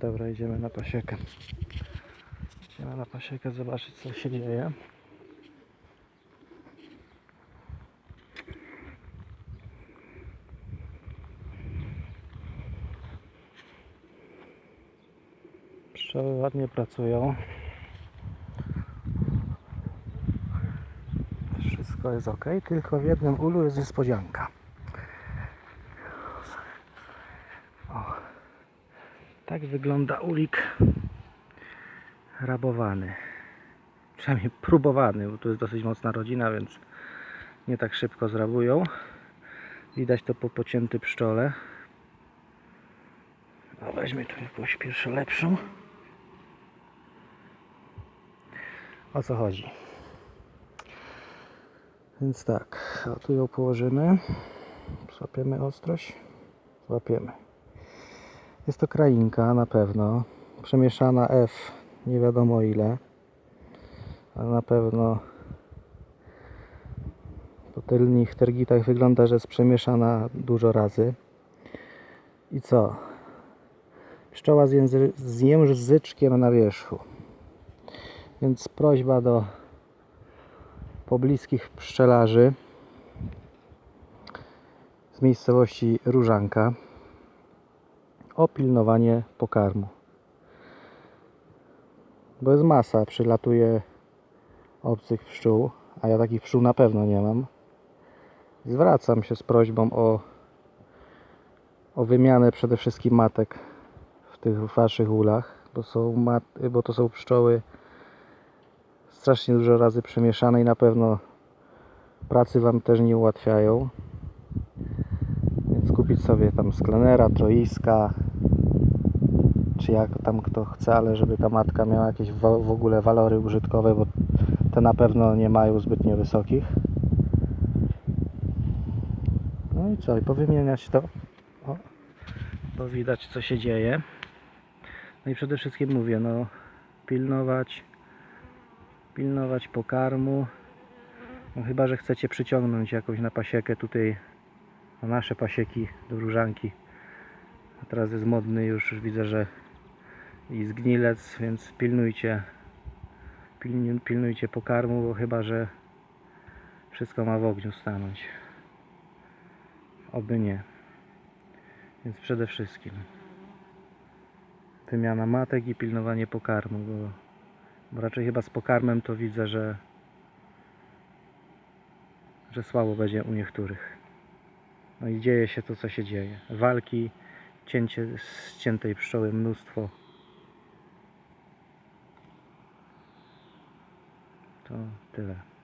Dobra, idziemy na pasiekę. Idziemy na pasiekę zobaczyć co się dzieje. Pszczoły ładnie pracują. Wszystko jest ok, tylko w jednym ulu jest niespodzianka. Tak wygląda ulik rabowany. Przynajmniej próbowany, bo tu jest dosyć mocna rodzina, więc nie tak szybko zrabują. Widać to po pocięty pszczole. A weźmy tu jakąś pierwszą lepszą. O co chodzi? Więc tak, tu ją położymy. Złapiemy ostrość. Złapiemy. Jest to krainka na pewno. Przemieszana F nie wiadomo ile. Ale na pewno po tylnych tergitach wygląda, że jest przemieszana dużo razy. I co? Pszczoła z, języ- z języczkiem na wierzchu. Więc prośba do pobliskich pszczelarzy z miejscowości Różanka o pilnowanie pokarmu. Bo jest masa, przylatuje obcych pszczół, a ja takich pszczół na pewno nie mam. Zwracam się z prośbą o, o wymianę przede wszystkim matek w tych waszych ulach, bo, są mat, bo to są pszczoły strasznie dużo razy przemieszane i na pewno pracy wam też nie ułatwiają. Więc kupić sobie tam sklenera, troiska, czy jak tam kto chce, ale żeby ta matka miała jakieś w ogóle walory użytkowe, bo te na pewno nie mają zbytnio wysokich. No i co, i powymieniać to, o, bo widać co się dzieje. No i przede wszystkim mówię, no pilnować, pilnować pokarmu. No chyba, że chcecie przyciągnąć jakąś na pasiekę tutaj na nasze pasieki do różanki. A teraz jest modny już, już widzę, że i zgnilec, więc pilnujcie pilnujcie pokarmu, bo chyba, że wszystko ma w ogniu stanąć. Oby nie. Więc przede wszystkim wymiana matek i pilnowanie pokarmu, bo, bo raczej chyba z pokarmem to widzę, że że słabo będzie u niektórych. No i dzieje się to, co się dzieje. Walki, cięcie ściętej pszczoły mnóstwo. To tyle.